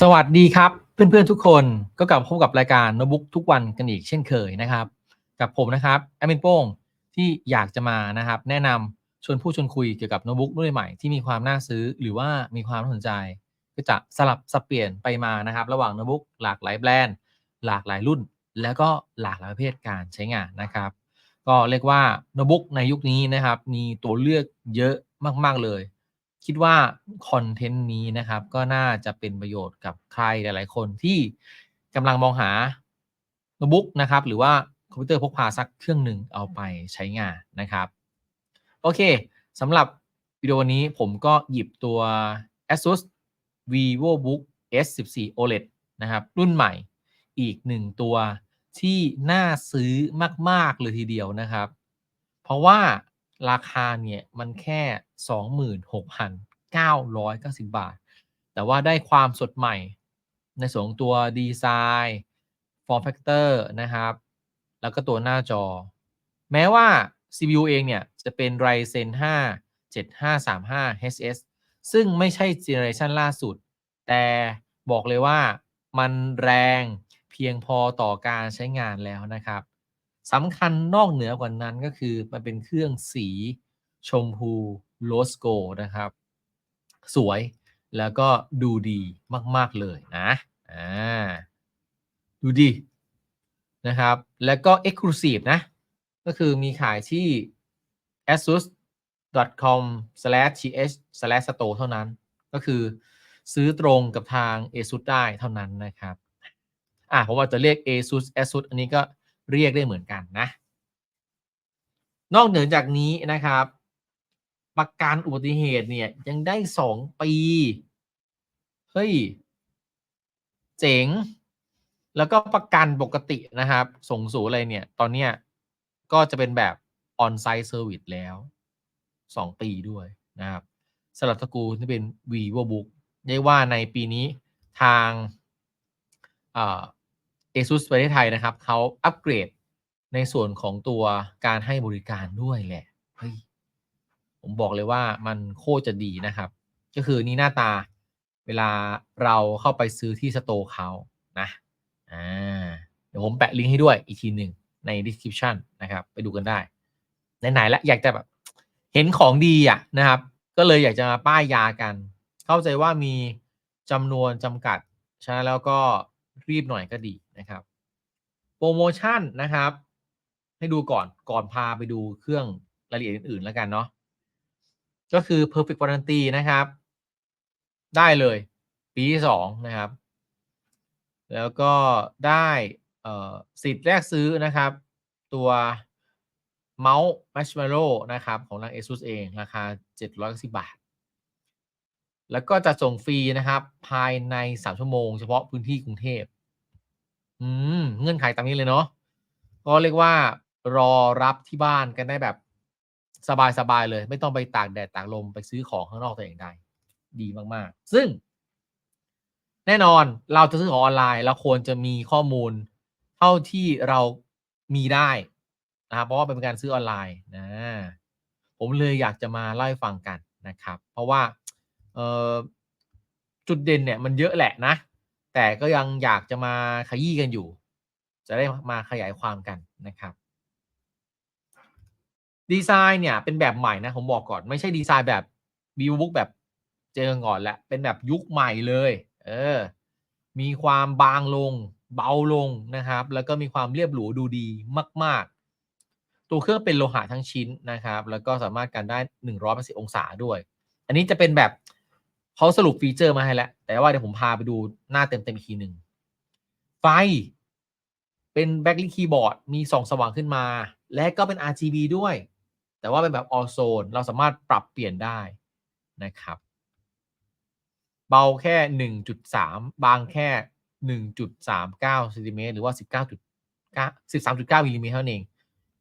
สวัสดีครับเพื่อนๆทุกคนก็กลับมาพบกับรายการโนบุ๊กทุกวันกันอีกเช่นเคยนะครับ กับผมนะครับแอมินโป้งที่อยากจะมานะครับ แนะนำชวนผู้ชวนคุยเกี่ยวกับโน้ตบุ๊กรุ่นใหม่ที่มีความน่าซื้อหรือว่ามีความน่าสนใจ ก็จะสลับสับเปลี่ยนไปมานะครับ ระหว่างโน้ตบุ๊กหลากหลายแบรนด์ หลากหลายรุ่น แล้วก็หลากหลายประเภทการใช้งานนะครับ ก็เรียกว่าโน้ตบุ๊กในยุคนี้นะครับ มีตัวเลือกเยอะมากๆเลย คิดว่าคอนเทนต์นี้นะครับ ก็น่าจะเป็นประโยชน์กับใครหลาย ๆ คนที่กำลังมองหาโน้ตบุ๊กนะครับ หรือว่าคอมพิวเตอร์พกพาสักเครื่องหนึ่งเอาไปใช้งานนะครับ โอเคสำหรับวิดีโอนี้ผมก็หยิบตัว ASUS VivoBook S14 OLED นะครับ รุ่นใหม่อีกหนึ่งตัวที่น่าซื้อมาก ๆ เลยทีเดียวนะครับ เพราะว่า ราคาเนี่ยมันแค่ 26,990 บาท แต่ว่าได้ความสดใหม่ในส่วนของตัวดีไซน์ form factor นะครับ แล้วก็ตัวหน้าจอ แม้ว่า CPU เองเนี่ย จะเป็น Ryzen 5 7535 HS ซึ่งไม่ใช่เจเนอเรชันล่าสุด แต่บอกเลยว่ามันแรงเพียงพอต่อการใช้งานแล้วนะครับ สำคัญนอกเหนือกว่านั้นก็คือมันเป็นเครื่องสีชมพูโลสโกนะครับ สวยแล้วก็ดูดีมาก ๆ เลยนะอ่าดูดีนะครับ แล้วก็ Exclusive นะ ก็คือมีขายที่ asus.com/th/store เท่านั้น ก็คือซื้อตรงกับทาง ASUS ได้เท่านั้นนะครับ อะผมว่าจะเรียก ASUS ASUS อันนี้ก็ เรียกได้เหมือนกันนะ นอกเหนือจากนี้นะครับ ประกันอุบัติเหตุเนี่ยยังได้สองปีเฮ้ยเจ๋ง แล้วก็ประกันปกตินะครับ ส่งสูอะไรเนี่ย ตอนเนี้ยก็จะเป็นแบบ on-site service แล้ว 2 ปีด้วยนะครับสำหรับตระกูลที่เป็น VivoBook ได้ว่าในปีนี้ทาง เอซุสประเทศไทยนะครับเขาอัปเกรดในส่วนของตัวการให้บริการด้วยแหละเฮ้ยผมบอกเลยว่ามันโคตรจะดีนะครับ ก็คือนี่หน้าตาเวลาเราเข้าไปซื้อที่สโตร์เขานะอ่าเดี๋ยวผมแปะลิงก์ให้ด้วยอีกทีหนึ่งใน description นะครับ ไปดูกันได้ ไหนๆแล้วอยากจะแบบเห็นของดีอะนะครับ ก็เลยอยากจะมาป้ายยากัน เข้าใจว่ามีจำนวนจำกัดฉะนั้นแล้วก็ รีบหน่อยก็ดีนะครับโปรโมชั่นนะครับ ให้ดูก่อนก่อนพาไปดูเครื่องรายละเอียดอื่นๆแล้วกันเนาะก็คือ perfect warranty นะครับ ได้เลย ปีที่สองนะครับ แล้วก็ได้สิทธิ์แรกซื้อนะครับ ตัวเมาส์ Marshmallow นะครับ ของทาง ASUS เอง ราคา 790 บาท แล้วก็จะส่งฟรีนะครับ ภายใน3ชั่วโมง เฉพาะพื้นที่กรุงเทพอืมเงื่อนไขตามนี้เลยเนาะก็เรียกว่ารอรับที่บ้านกันได้แบบสบายๆเลย ไม่ต้องไปตากแดดตากลมไปซื้อของข้างนอกต่อย่างใดดีมากๆ ซึ่ง แน่นอนเราจะซื้อของออนไลน์เราควรจะมีข้อมูล เท่าที่เรามีได้นะครับเพราะว่าเป็นการซื้อออนไลน์นะผมเลยอยากจะมาเล่าให้ฟังกันนะครับ เพราะว่า จุดเด่นเนี่ยมันเยอะแหละนะ แต่ก็ยังอยากจะมาขยี้กันอยู่ จะได้มาขยายความกันนะครับดีไซน์เนี่ยเป็นแบบใหม่นะผมบอกก่อนไม่ใช่ดีไซน์แบบวิวบุ๊กแบบเจอก่อนแหละเป็นแบบยุคใหม่เลย เออ มีความบางลง เบาลงนะครับ แล้วก็มีความเรียบหรูดูดีมาก ๆ ตัวเครื่องเป็นโลหะทั้งชิ้นนะครับ แล้วก็สามารถกันได้180องศาด้วย อันนี้จะเป็นแบบ เขาสรุปฟีเจอร์มาให้แล้ว แต่ว่าเดี๋ยวผมพาไปดูหน้าเต็มๆอีกทีหนึ่งไฟ เป็นแบ็กลิคีย์บอร์ดมีส่องสว่างขึ้นมา และก็เป็น RGB ด้วย แต่ว่าเป็นแบบออโซนเราสามารถปรับเปลี่ยนได้นะครับ เบาแค่ 1.3 บางแค่ 1.39ซนติเมตรหรือว่า 19.9 13.9มิลลิเมตรเท่านั้นเอง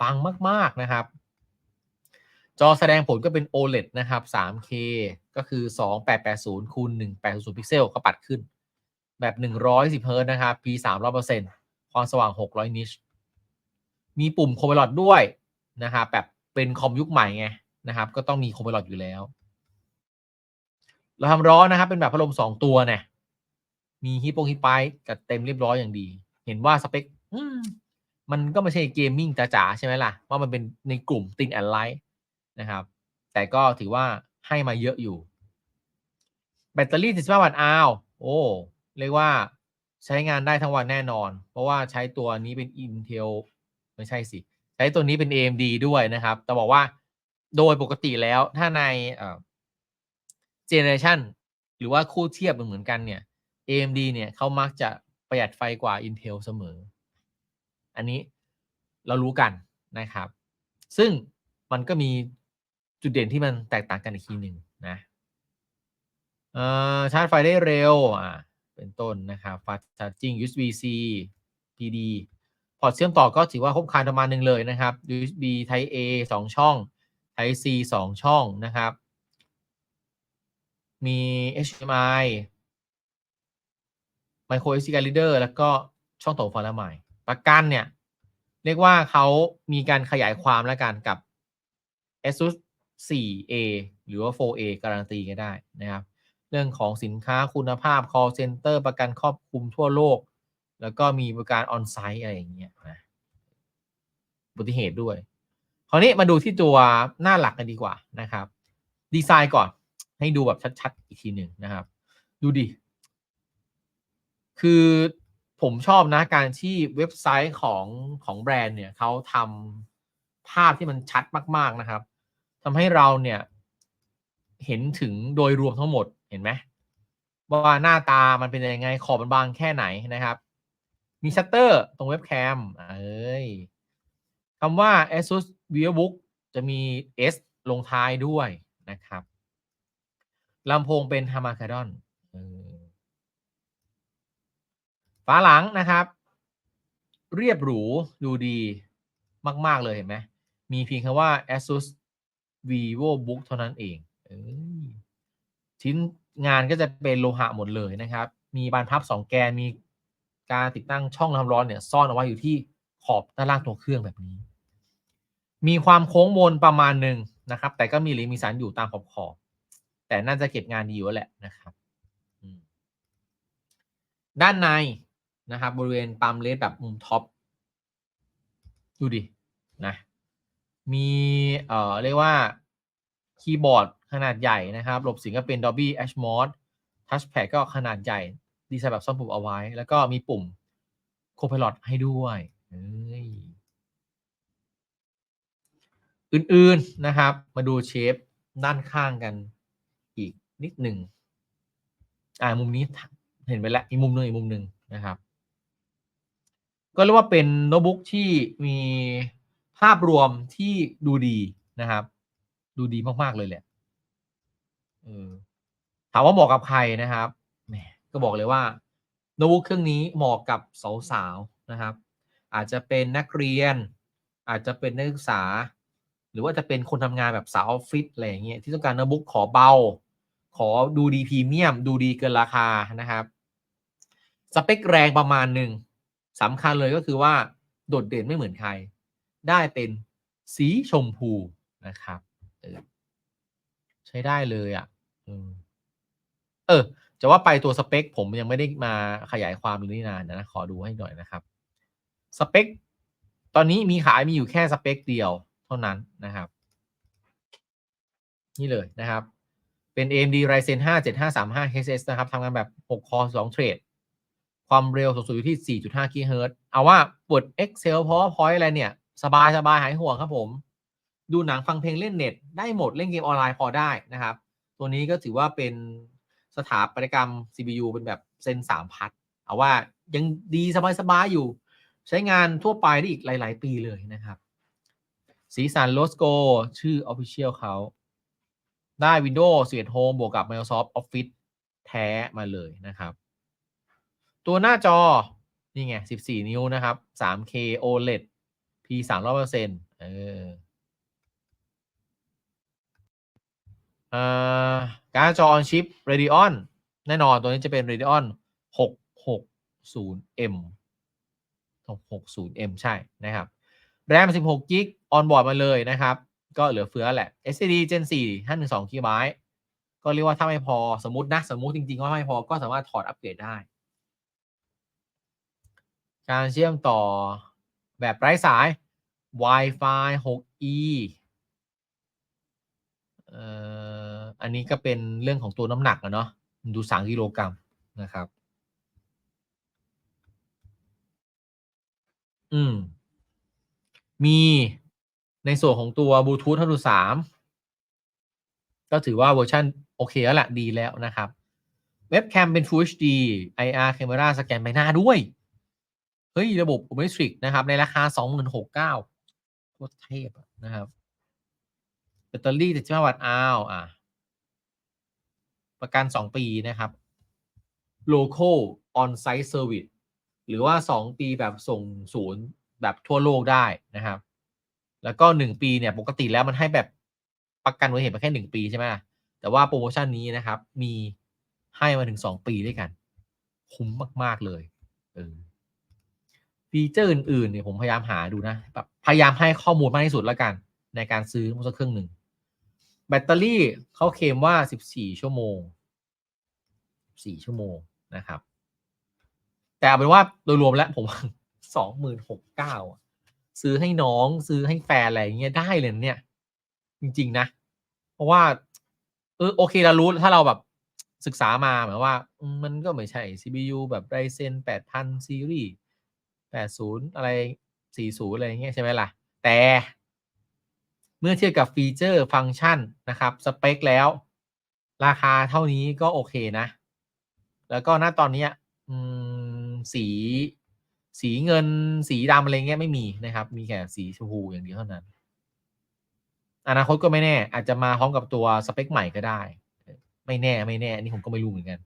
ปังมาก ๆ นะครับ จอแสดงผลก็เป็น OLED นะครับ 3K ก็คือ 2880คูณ1800 พิกเซลก็ปัดขึ้น แบบ 110เฮิร์ตนะครับ P 300%ความสว่าง 600 นิช มีปุ่มโคมลอดด้วยนะครับแบบเป็นคอมยุคใหม่ไงนะครับ ก็ต้องมีคอมพิวเตอร์อยู่แล้ว เราทำร้อนนะครับ เป็นแบบพัดลมสองตัวเนี่ยมีฮิปโปฮิปไปจัดเต็มเรียบร้อยอย่างดี เห็นว่าสเปคมันก็ไม่ใช่เกมมิ่งจ๋าๆใช่ไหมล่ะ ว่ามันเป็นในกลุ่มตินแอนไลท์ นะครับ แต่ก็ถือว่าให้มาเยอะอยู่ แบตเตอรี่ 15 วัตต์อาวโอ้ เรียกว่าใช้งานได้ทั้งวันแน่นอน เพราะว่าใช้ตัวนี้เป็น Intel ไม่ใช่สิ ใช้ตัวนี้เป็น AMD ด้วยนะครับ แต่บอกว่าโดยปกติแล้วถ้าในเจเนอเรชันหรือว่าคู่เทียบเหมือนกันเนี่ย AMD เนี่ยเขามักจะประหยัดไฟกว่า Intel เสมอ อันนี้เรารู้กันนะครับ ซึ่งมันก็มี จุดเด่นที่มันแตกต่างกันอีกทีหนึ่งนะชาร์จไฟได้เร็วอ่าเป็นต้นนะครับฟาสชาร์จิ่ง USB-C PD พอร์ตเชื่อมต่อก็ถือว่าครบครันประมาณหนึ่งเลยนะครับ USB Type A 2 ช่อง Type C 2 ช่องนะครับ มี HDMI Micro SD card reader แล้วก็ช่องต่อไฟฟ้าใหม่ประกันเนี่ย เรียกว่าเขามีการขยายความแล้วกันกับ ASUS 4A หรือว่า 4A การันตีก็ได้นะครับ เรื่องของสินค้าคุณภาพ call center ประกันครอบคลุมทั่วโลก แล้วก็มีบริการออนไซต์อะไรอย่างเงี้ยนะอุบัติเหตุด้วย คราวนี้มาดูที่ตัวหน้าหลักกันดีกว่านะครับ ดีไซน์ก่อนให้ดูแบบชัดๆ อีกทีหนึ่งนะครับ ดูดิ คือผมชอบนะการที่เว็บไซต์ของของแบรนด์เนี่ยเขาทำภาพที่มันชัดมากๆนะครับ ทำให้เราเนี่ยเห็นถึงโดยรวมทั้งหมดเห็นไหมว่าหน้าตามันเป็นยังไงขอบมันบางแค่ไหนนะครับ มีชัตเตอร์ตรงเว็บแคมเอ้ยคำว่า ASUS VivoBook จะมี S ลงท้ายด้วยนะครับลำโพงเป็น h a m a k a d o n ฝาหลังนะครับ เรียบหรูดูดีมาก ๆ เลยเห็นไหมมีเพียงคำว่า ASUS VivoBook เท่านั้นเองอชิ้นงานก็จะเป็นโลหะหมดเลยนะครับ มีบานพับ 2 แกน มีการติดตั้งช่องทำร้อนเนี่ยซ่อนเอาไว้อยู่ที่ขอบด้านล่างตัวเครื่องแบบนี้ มีความโค้งมนประมาณหนึ่งนะครับ แต่ก็มีหรือมีสันอยู่ตามขอบขอบ แต่น่าจะเก็บงานดีอยู่แหละนะครับ ด้านในนะครับ บริเวณปั๊มเลสแบบมุมท็อป ดูดินะ มีเอ่อเรียกว่าคีย์บอร์ดขนาดใหญ่นะครับหลบเสียงก็เป็น Dolby Atmos Touchpad ก็ขนาดใหญ่ ดีไซน์แบบซ่อนปุ่มเอาไว้ แล้วก็มีปุ่ม Copilot ให้ด้วยอื่นๆนะครับ มาดูเชฟด้านข้างกันอีกนิดหนึ่งอ่ามุมนี้เห็นไปแล้วอีกมุมหนึ่งอีกมุมหนึ่งนะครับ ก็เรียกว่าเป็นโน้ตบุ๊กที่มี ภาพรวมที่ดูดีนะครับ ดูดีมาก ๆ เลยแหละเออถามว่าเหมาะกับใครนะครับแหมก็บอกเลยว่าโน้ตบุ๊กเครื่องนี้เหมาะกับสาวๆนะครับ อาจจะเป็นนักเรียน อาจจะเป็นนักศึกษา หรือว่าจะเป็นคนทำงานแบบสาวออฟฟิศอะไรอย่างเงี้ยที่ต้องการโน้ตบุ๊กขอเบา ขอดูดีพรีเมียม ดูดีเกินราคานะครับ สเปคแรงประมาณหนึ่งสำคัญเลยก็คือว่าโดดเด่นไม่เหมือนใคร ได้เป็นสีชมพูนะครับใช้ได้เลยอะ่ะเออ จะว่าไปตัวสเปค ผมยังไม่ได้มาขยายความเลยนี่นานนะ ขอดูให้หน่อยนะครับ สเปค ตอนนี้มีขายมีอยู่แค่สเปคเดียวเท่านั้นนะครับ นี่เลยนะครับ เป็น AMD Ryzen 5 7535 HS นะครับทำงานแบบ 6 คอร์2เทรด ความเร็วสูงสุดอยู่ที่ 4.5 GHz เอาว่าปวด Excel PowerPoint อะไรเนี่ย สบายสบายหายห่วงครับผม ดูหนังฟังเพลงเล่นเน็ต ได้หมดเล่นเกมออนไลน์พอได้นะครับ ตัวนี้ก็ถือว่าเป็นสถาปัตยกรรม CPU เป็นแบบเซนสามพัดเอาว่ายังดีสบายๆอยู่ ใช้งานทั่วไปได้อีกหลาย ๆ ปีเลยนะครับสีสันโลสโกชื่อ Official เขา ได้ Windows 11 Home บวกกับ Microsoft Office แท้มาเลยนะครับ ตัวหน้าจอ นี่ไง 14 นิ้วนะครับ 3K OLED P 300%เปอร์เซ็นต์การจอ on chip Radeon แน่นอนตัวนี้จะเป็น Radeon 660M 660M ใช่นะครับ RAM 16 g b on board มาเลยนะครับ ก็เหลือเฟือแหละ SSD Gen 4 512 GB ก็เรียกว่าถ้าไม่พอสมมตินะ สมมติจริงๆว่าไม่พอก็สามารถถอดอัปเกรดได้ การเชื่อมต่อ แบบไร้สาย Wi-Fi 6E อันนี้ก็เป็นเรื่องของตัวน้ำหนักอะเนาะดู3กิโลกรัมนะครับ อืม มีในส่วนของตัวบลูทูธ5.3ก็ถือว่าเวอร์ชันโอเคแล้วแหละดีแล้วนะครับ เว็บแคมเป็น Full HD IR Camera สแกนใบหน้าด้วย เฮ้ย ระบบ Biometric นะครับ ในราคา26,900โคตรเทพนะครับแบตเตอรี่75วัตต์อ้าวอะประกัน2ปีนะครับ Local On-Site Service หรือว่า2ปีแบบส่งศูนย์แบบทั่วโลกได้นะครับ แล้วก็1ปีเนี่ยปกติแล้วมันให้แบบประกันอุบัติเหตุมาแค่1ปีใช่ไหมแต่ว่าโปรโมชั่นนี้นะครับ มีให้มาถึง2ปีด้วยกัน คุ้มมาก ๆ เลยเออ ฟีเจอร์อื่นๆเนี่ยผมพยายามหาดูนะแบบพยายามให้ข้อมูลมากที่สุดแล้วกัน ในการซื้อมือสักเครื่องหนึ่งแบตเตอรี่เขาเคลมว่า 14 ชั่วโมง 4 ชั่วโมงนะครับ แต่เอาเป็นว่าโดยรวมแล้วผมสองหมื่นหกเก้าซื้อให้น้องซื้อให้แฟนอะไรอย่างเงี้ยได้เลยเนี่ย จริง ๆ นะ เพราะว่า เออโอเคเรารู้ถ้าเราแบบศึกษามาหมายว่า มันก็ไม่ใช่ CPU แบบ Ryzen 8000ซีรีส์ 80 อะไร 40 อะไรอย่างเงี้ยใช่ไหมล่ะ แต่เมื่อเทียบกับฟีเจอร์ฟังก์ชันนะครับสเปคแล้ว ราคาเท่านี้ก็โอเคนะ แล้วก็ณตอนนี้สีสีเงินสีดำอะไรเงี้ยไม่มีนะครับ มีแค่สีชมพูอย่างเดียวเท่านั้น อนาคตก็ไม่แน่ อาจจะมาพร้อมกับตัวสเปคใหม่ก็ได้ ไม่แน่ไม่แน่อันนี้ผมก็ไม่รู้เหมือนกัน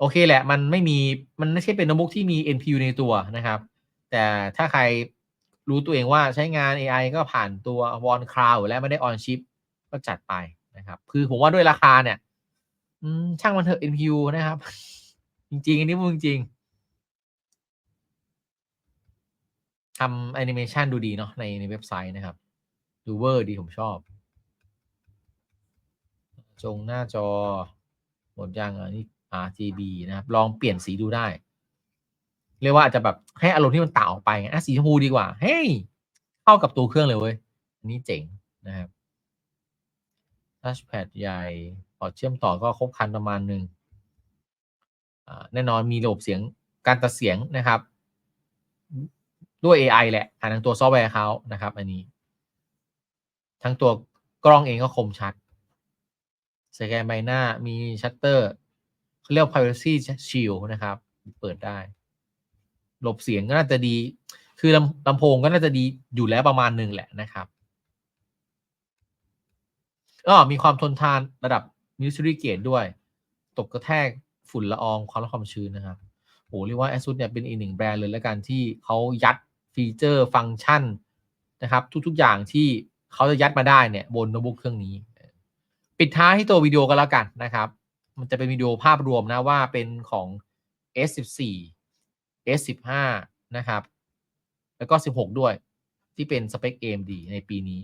โอเคแหละ มันไม่มีมันไม่ใช่เป็นโน้ตบุ๊กที่มี NPU ในตัวนะครับ แต่ถ้าใครรู้ตัวเองว่าใช้งาน AI ก็ผ่านตัว One Cloud และไม่ได้ on chip ก็จัดไปนะครับ คือผมว่าด้วยราคาเนี่ยช่างมันเถอะ NPU นะครับ จริง ๆ อันนี้พูดจริงทำแอนิเมชันดูดีเนาะในในเว็บไซต์นะครับ ดูเวอร์ดีผมชอบ จงหน้าจอ หมดยังอะนี่ RGB นะครับลองเปลี่ยนสีดูได้ เรียกว่าอาจจะแบบให้อารมณ์ที่มันต่างออกไปอะสีชมพูดีกว่า เฮ้ยเข้ากับตัวเครื่องเลยเว้ยอันนี้เจ๋งนะครับ touchpad ใหญ่พอเชื่อมต่อก็ครบครันประมาณหนึ่งแน่นอนมีระบบเสียงการตัดเสียงนะครับ ด้วย AI แหละผ่านทางตัวซอฟต์แวร์เขานะครับ อันนี้ ทั้งตัวกล้องเองก็คมชัดสแกนใบหน้ามีชัตเตอร์ เรียก privacy shield นะครับ เปิดได้ หลบเสียงก็น่าจะดี คือลำลำโพงก็น่าจะดีอยู่แล้วประมาณหนึ่งแหละนะครับก็มีความทนทานระดับ military grade ด้วย ตกกระแทกฝุ่นละอองความร้อนความชื้นนะครับโหเรียกว่า ASUS เนี่ยเป็นอีกหนึ่งแบรนด์เลยแล้วกันที่เขายัดฟีเจอร์ฟังก์ชันนะครับ ทุกๆอย่างที่เขาจะยัดมาได้เนี่ยบนโน้ตบุ๊กเครื่องนี้ ปิดท้ายที่ตัววิดีโอกันแล้วกันนะครับ มันจะเป็นวิดีโอภาพรวมนะว่าเป็นของ S14 S15 นะครับ แล้วก็ 16 ด้วย ที่เป็นสเปค AMD ในปีนี้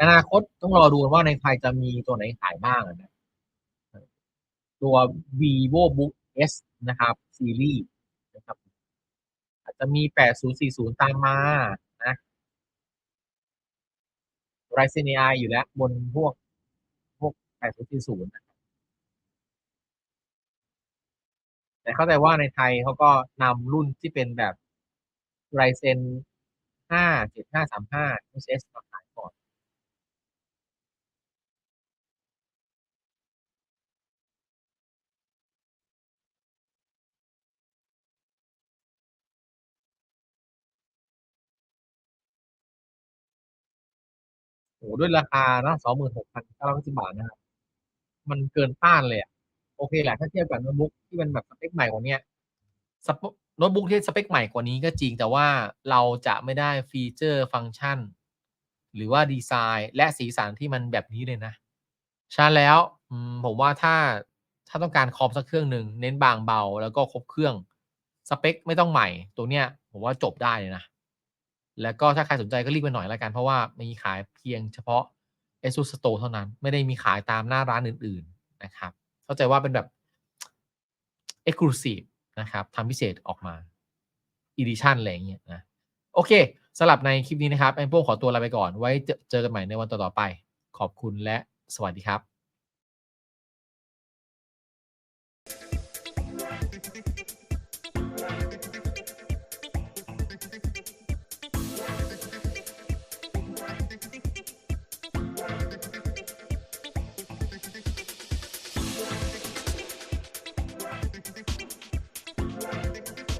อนาคตต้องรอดูว่าในไทยจะมีตัวไหนขายบ้างนะตัว VivoBook S นะครับ ซีรีส์นะครับ อาจจะมี 8040 ตามมา ไรซินีไออยู่แล้ว บนพวกพวก8040แต่เข้าใจว่าในไทยเขาก็นำรุ่นที่เป็นแบบไรเซนห้าเจ็ดห้าสามห้าเอนโอ้ โฮด้วยราคาน่าสองหมื่นาะ26,990บาทนะครับ มันเกินต้านเลยอะโอเคแหละถ้าเทียบกับโน้ตบุ๊กที่มันแบบสเปคใหม่กว่านี้สโน้ตบุ๊กที่สเปคใหม่กว่านี้ก็จริงแต่ว่าเราจะไม่ได้ฟีเจอร์ฟังก์ชัน หรือว่าดีไซน์และสีสันที่มันแบบนี้เลยนะฉะนั้นแล้วผมว่าถ้าถ้าต้องการคอมสักเครื่องหนึ่งเน้นบางเบาแล้วก็ครบเครื่องสเปคไม่ต้องใหม่ตัวเนี้ยผมว่าจบได้เลยนะ แล้วก็ถ้าใครสนใจก็รีบไปหน่อยแล้วกัน เพราะว่ามีขายเพียงเฉพาะ ASUS Store เท่านั้น ไม่ได้มีขายตามหน้าร้านอื่น ๆนะครับ เข้าใจว่าเป็นแบบ Exclusive นะครับทำพิเศษออกมา Edition อะไรอย่างเงี้ยนะ โอเคสำหรับในคลิปนี้นะครับแอมโป้ขอตัวลาไปก่อน ไว้จอเจอกันใหม่ในวันต่อๆไป ขอบคุณและสวัสดีครับ